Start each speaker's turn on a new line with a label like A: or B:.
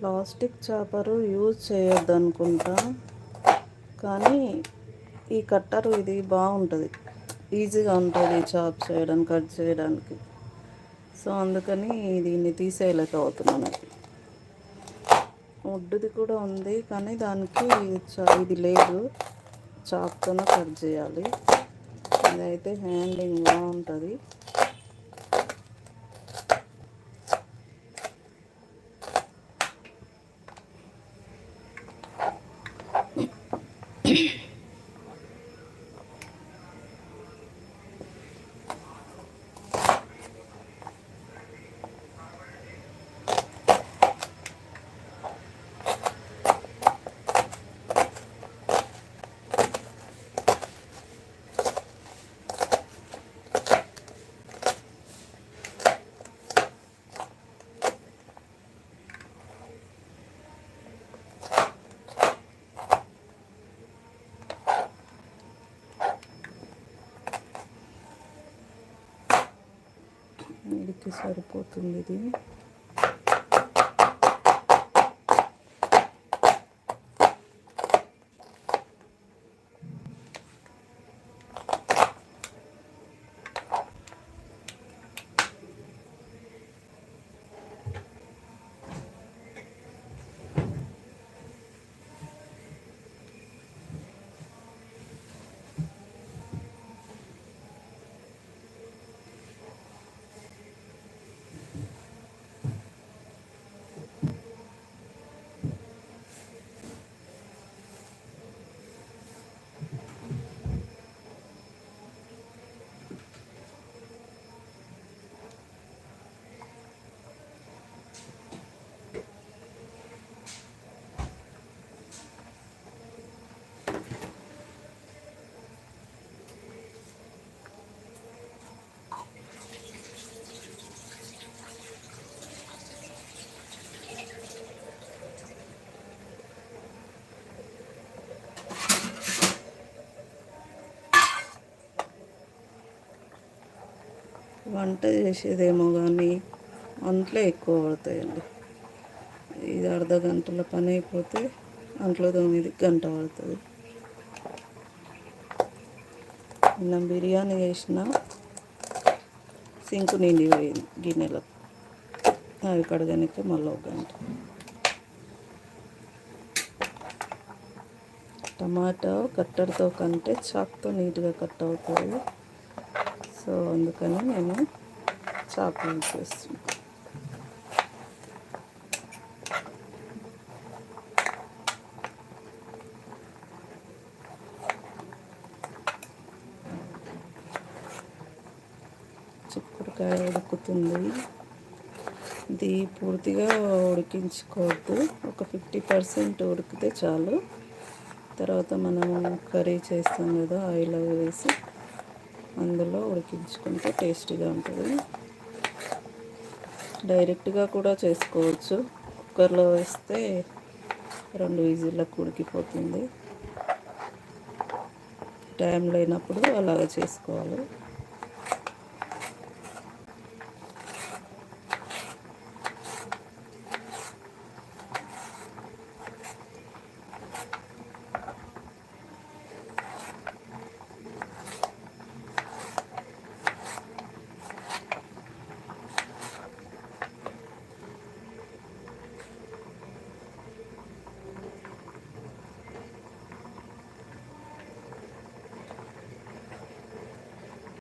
A: Plastic చాపరు use చేయొద్దు అనుకుంటా కానీ ఈ కట్టరు ఇది బాగుంటుంది. ఈజీగా ఉంటుంది చాప్ చేయడానికి కట్ చేయడానికి. సో అందుకని దీన్ని తీసేయలేకపోతున్నాను. ఒడ్డుది కూడా ఉంది కానీ దానికి చా- ఇది లేదు. చాప్తోనే కట్ చేయాలి. ఇదైతే హ్యాండింగ్ బాగుంటుంది వీడికి సరిపోతుంది ఇది. వంట చేసేదేమో కానీ అంట్లో ఎక్కువ పడతాయండి. ఇది అర్ధ గంటల పని అయిపోతే అంట్లో తొమ్మిది గంట పడుతుంది. నిన్న బిర్యానీ చేసిన సింకు నిండి పోయింది గిన్నెలో. అవి కడగనికే మళ్ళీ ఒక గంట. టమాటా కట్టర్తో కంటే చాక్తో నీట్గా కట్ అవుతుంది. సో అందుకని నేను చాకు యూజ్ చేస్తున్నాను చిక్కుడుకాయ ఉడుకుతుంది. ఇది పూర్తిగా ఉడికించుకోవద్దు. ఒక ఫిఫ్టీ పర్సెంట్ ఉడికితే చాలు. తర్వాత మనం కర్రీ చేస్తాం కదా ఆయిల్ అవి వేసి. అందులో ఉడికించుకుంటే టేస్టీగా ఉంటుంది. డైరెక్ట్గా కూడా చేసుకోవచ్చు. కుక్కర్లో వేస్తే రెండు విజిల్లకు ఉడికిపోతుంది. టైం లేనప్పుడు అలాగ చేసుకోవాలి.